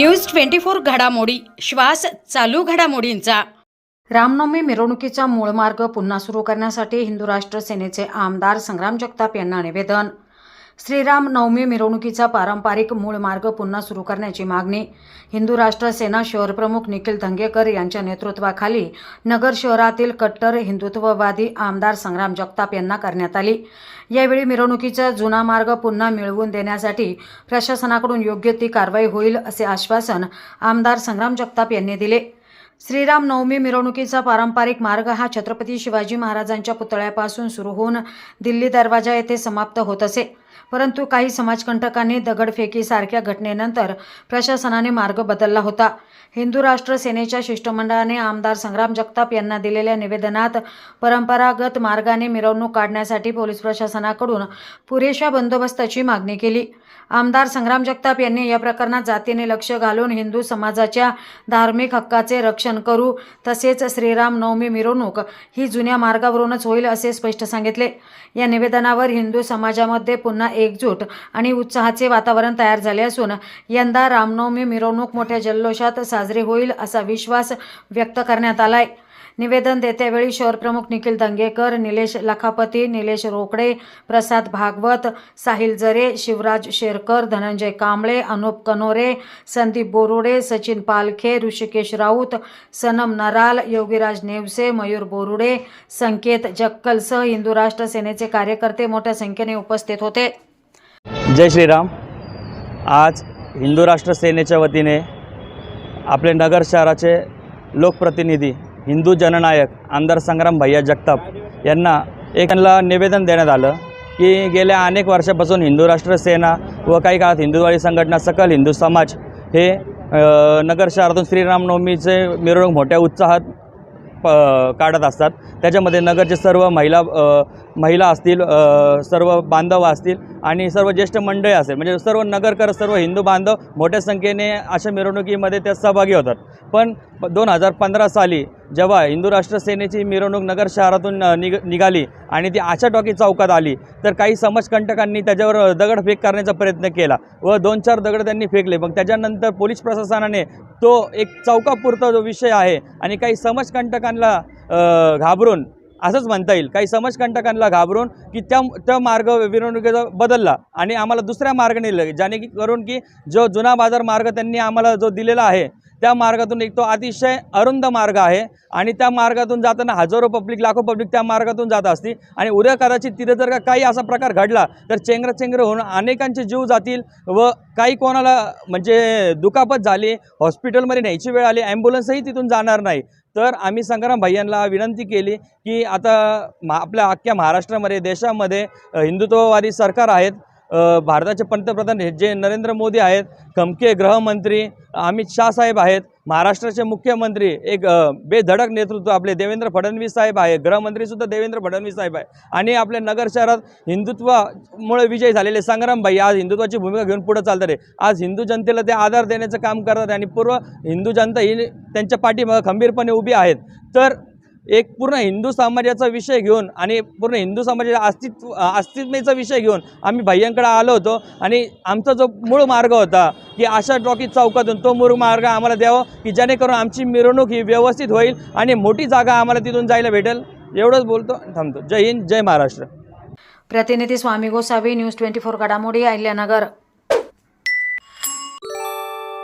News twenty four घडामोडी. श्वास चालू घडामोडींचा. रामनवमी मिरवणुकीचा मूळ मार्ग पुन्हा सुरू करण्यासाठी हिंदू राष्ट्र सेनेचे आमदार संग्राम जगताप यांना निवेदन. श्रीराम नवमी मिरवणुकीचा पारंपरिक मूळ मार्ग पुन्हा सुरू करण्याची मागणी. हिंदू राष्ट्र सेना शहरप्रमुख निखिल धंगेकर यांच्या नेतृत्वाखाली नगर शहरातील कट्टर हिंदुत्ववादी आमदार संग्राम जगताप यांना करण्यात आली. यावेळी मिरवणुकीचा जुना मार्ग पुन्हा मिळवून देण्यासाठी प्रशासनाकडून योग्य ती कारवाई होईल असे आश्वासन आमदार संग्राम जगताप यांनी दिले. श्रीराम नवमी मिरवणुकीचा पारंपरिक मार्ग हा छत्रपती शिवाजी महाराजांच्या पुतळ्यापासून सुरू होऊन दिल्ली दरवाजा येथे समाप्त होत असे. परंतु काही समाजकंटकांनी दगडफेकीसारख्या घटनेनंतर प्रशासनाने मार्ग बदलला होता. हिंदू राष्ट्र सेनेच्या शिष्टमंडळाने आमदार संग्राम जगताप यांना दिलेल्या निवेदनात परंपरागत मार्गाने मिरवणूक काढण्यासाठी पोलीस प्रशासनाकडून पुरेशा बंदोबस्ताची मागणी केली. आमदार संग्राम जगताप यांनी या प्रकरणात जातीने लक्ष घालून हिंदू समाजाच्या धार्मिक हक्काचे रक्षण करू तसेच श्रीराम नवमी मिरवणूक ही जुन्या मार्गावरूनच होईल असे स्पष्ट सांगितले. या निवेदनावर हिंदू समाजामध्ये पुन्हा एकजूट आणि उत्साहाचे वातावरण तयार झाले असून यंदा रामनवमी मिरवणूक मोठ्या जल्लोषात साजरी होईल असा विश्वास व्यक्त करण्यात आलाय. निवेदन देतेवेळी शहरप्रमुख निखिल दंगेकर निलेश लखापती निलेश रोकडे प्रसाद भागवत साहिल जरे शिवराज शेरकर धनंजय कांबळे अनुप कनोरे संदीप बोरुडे सचिन पालखे ऋषिकेश राऊत सनम नराल योगीराज नेवसे मयूर बोरुडे संकेत जक्कलसह हिंदू राष्ट्र सेनेचे कार्यकर्ते मोठ्या संख्येने उपस्थित होते. जय श्रीराम. आज हिंदू राष्ट्र सेनेच्या वतीने आपले नगर शहराचे लोकप्रतिनिधी हिंदू जननायक आमदार संग्राम भैया जगताप यांना एकांना निवेदन देण्यात आलं की गेल्या अनेक वर्षापासून हिंदू राष्ट्र सेना व काही काळात हिंदूवाळी संघटना सकल हिंदू समाज हे नगर शहरातून श्रीरामनवमीचे मिरवणूक मोठ्या उत्साहात प काढत असतात. त्याच्यामध्ये नगरचे सर्व महिला महिला असतील सर्व बांधव असतील आणि सर्व ज्येष्ठ मंडळी असेल. म्हणजे सर्व नगरकर सर्व हिंदू बांधव मोठ्या संख्येने अशा मिरवणुकीमध्ये त्या सहभागी होतात. पण दोन हजार पंधरा साली जेव्हा हिंदू राष्ट्र सेनेची मिरवणूक नगर शहरातून निग निघ निघाली आणि ती आशा टॉकी चौकात आली तर काही समाजकंटकांनी त्याच्यावर दगडफेक करण्याचा प्रयत्न केला व दोन चार दगड त्यांनी फेकले. मग त्याच्यानंतर पोलीस प्रशासनाने तो एक चौकापुरता जो विषय आहे आणि काही समाजकंटकांना घाबरून असंच म्हणता येईल काही समाजकंटकांना घाबरून की त्या त्या मार्ग मिरवणुकीचा बदलला आणि आम्हाला दुसऱ्या मार्गाने नेलं ज्याने की करून की जो जुना बाजार मार्ग त्यांनी आम्हाला जो दिलेला आहे त्या मार्गातून एक तो अतिशय अरुंद मार्ग आहे आणि त्या मार्गातून जाताना हजारो पब्लिक लाखो पब्लिक त्या मार्गातून जात असते आणि उद्या कदाचित तिथे जर का काही असा प्रकार घडला तर चेंगराचेंगरं होऊन अनेकांचे जीव जातील व काही कोणाला म्हणजे दुखापत झाली हॉस्पिटलमध्ये न्यायची वेळ आली ॲम्ब्युलन्सही तिथून जाणार नाही. तर आम्ही संग्राम भैयांना विनंती केली की आता मा आपल्या अख्ख्या महाराष्ट्रामध्ये देशामध्ये हिंदुत्ववादी सरकार आहेत. भारताचे पंतप्रधान हे जे नरेंद्र मोदी आहेत खमके गृहमंत्री अमित शाह साहेब आहेत महाराष्ट्राचे मुख्यमंत्री एक बेधडक नेतृत्व आपले देवेंद्र फडणवीस साहेब आहे गृहमंत्रीसुद्धा देवेंद्र फडणवीस साहेब आहे. आणि आपल्या नगर शहरात हिंदुत्वामुळे विजय झालेले संग्रामबाई आज हिंदुत्वाची भूमिका घेऊन पुढे चालतात आहे आज हिंदू जनतेला ते आधार देण्याचं काम करतात आणि पूर्व हिंदू जनता ही त्यांच्या पाठीमागं खंबीरपणे उभी आहेत. तर एक पूर्ण हिंदू समाजाचा विषय घेऊन आणि पूर्ण हिंदू समाजाच्या अस्तित्व अस्तित्वेचा विषय घेऊन आम्ही भैयांकडे आलो होतो आणि आमचा जो मूळ मार्ग होता की आशा टॉकी चौकातून तो मूळ मार्ग आम्हाला द्यावा की जेणेकरून आमची मिरवणूक ही व्यवस्थित होईल आणि मोठी जागा आम्हाला तिथून जायला भेटेल. एवढंच बोलतो थांबतो. जय हिंद जय महाराष्ट्र. प्रतिनिधी Swami Gosavi news twenty four घडामोडी अहिल्यानगर.